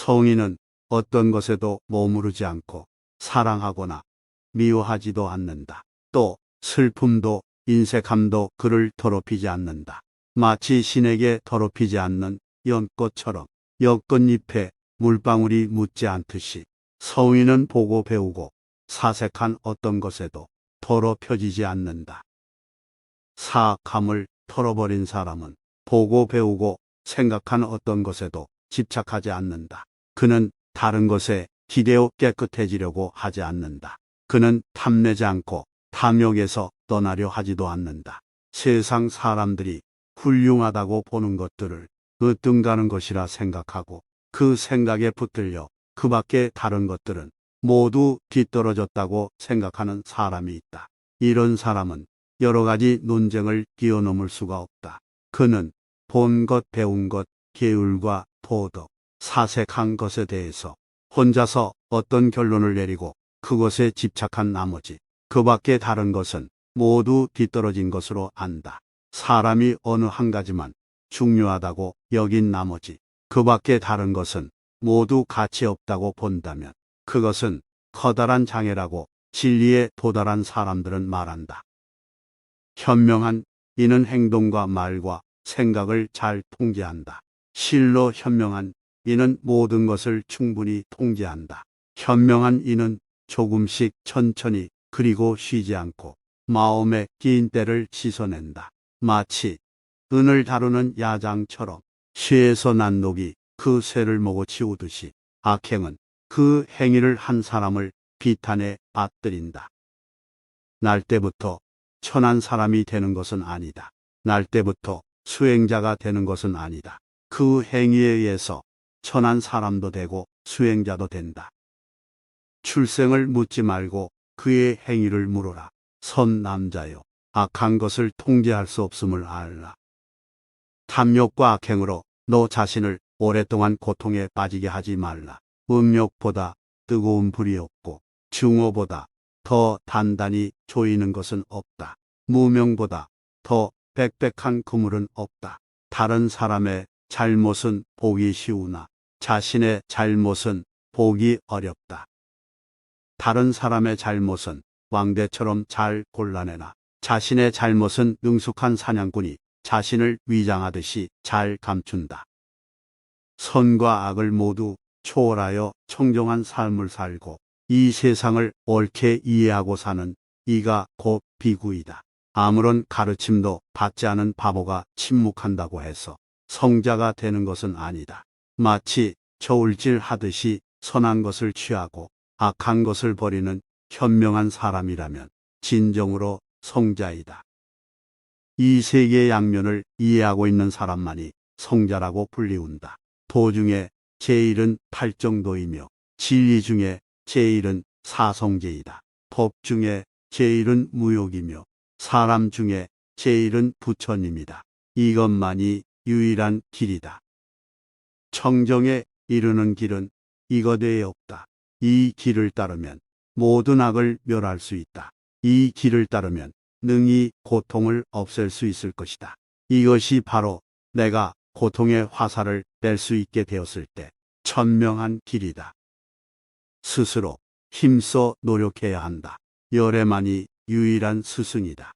성인은 어떤 것에도 머무르지 않고 사랑하거나 미워하지도 않는다. 또 슬픔도 인색함도 그를 더럽히지 않는다. 마치 신에게 더럽히지 않는 연꽃처럼 엮꽃잎에 물방울이 묻지 않듯이 성인은 보고 배우고 사색한 어떤 것에도 더럽혀지지 않는다. 사악함을 털어버린 사람은 보고 배우고 생각한 어떤 것에도 집착하지 않는다. 그는 다른 것에 기대어 깨끗해지려고 하지 않는다. 그는 탐내지 않고 탐욕에서 떠나려 하지도 않는다. 세상 사람들이 훌륭하다고 보는 것들을 으뜸가는 것이라 생각하고 그 생각에 붙들려 그 밖에 다른 것들은 모두 뒤떨어졌다고 생각하는 사람이 있다. 이런 사람은 여러 가지 논쟁을 뛰어넘을 수가 없다. 그는 본 것, 배운 것, 계율과 도덕, 사색한 것에 대해서 혼자서 어떤 결론을 내리고 그것에 집착한 나머지 그 밖에 다른 것은 모두 뒤떨어진 것으로 안다. 사람이 어느 한 가지만 중요하다고 여긴 나머지 그 밖에 다른 것은 모두 가치 없다고 본다면 그것은 커다란 장애라고 진리에 도달한 사람들은 말한다. 현명한 이는 행동과 말과 생각을 잘 통제한다. 실로 현명한 이는 모든 것을 충분히 통제한다. 현명한 이는 조금씩 천천히 그리고 쉬지 않고 마음에 끼인 때를 씻어낸다. 마치 은을 다루는 야장처럼 쇠에서 난 녹이 그 쇠를 먹어 치우듯이 악행은 그 행위를 한 사람을 비탄에 빠뜨린다. 날 때부터 천한 사람이 되는 것은 아니다. 날 때부터 수행자가 되는 것은 아니다. 그 행위에 의해서 천한 사람도 되고 수행자도 된다. 출생을 묻지 말고 그의 행위를 물어라. 선 남자여, 악한 것을 통제할 수 없음을 알라. 탐욕과 악행으로 너 자신을 오랫동안 고통에 빠지게 하지 말라. 음욕보다 뜨거운 불이 없고 증오보다 더 단단히 조이는 것은 없다. 무명보다 더 빽빽한 그물은 없다. 다른 사람의 잘못은 보기 쉬우나 자신의 잘못은 보기 어렵다. 다른 사람의 잘못은 왕대처럼 잘 골라내나 자신의 잘못은 능숙한 사냥꾼이 자신을 위장하듯이 잘 감춘다. 선과 악을 모두 초월하여 청정한 삶을 살고 이 세상을 옳게 이해하고 사는 이가 곧 비구이다. 아무런 가르침도 받지 않은 바보가 침묵한다고 해서 성자가 되는 것은 아니다. 마치 저울질 하듯이 선한 것을 취하고 악한 것을 버리는 현명한 사람이라면 진정으로 성자이다. 이 세계의 양면을 이해하고 있는 사람만이 성자라고 불리운다. 도 중에 제일은 팔정도이며 진리 중에 제일은 사성제이다. 법 중에 제일은 무욕이며 사람 중에 제일은 부처님이다. 이것만이 유일한 길이다. 청정에 이르는 길은 이것 외에 없다. 이 길을 따르면 모든 악을 멸할 수 있다. 이 길을 따르면 능히 고통을 없앨 수 있을 것이다. 이것이 바로 내가 고통의 화살을 낼 수 있게 되었을 때 천명한 길이다. 스스로 힘써 노력해야 한다. 열애만이 유일한 스승이다.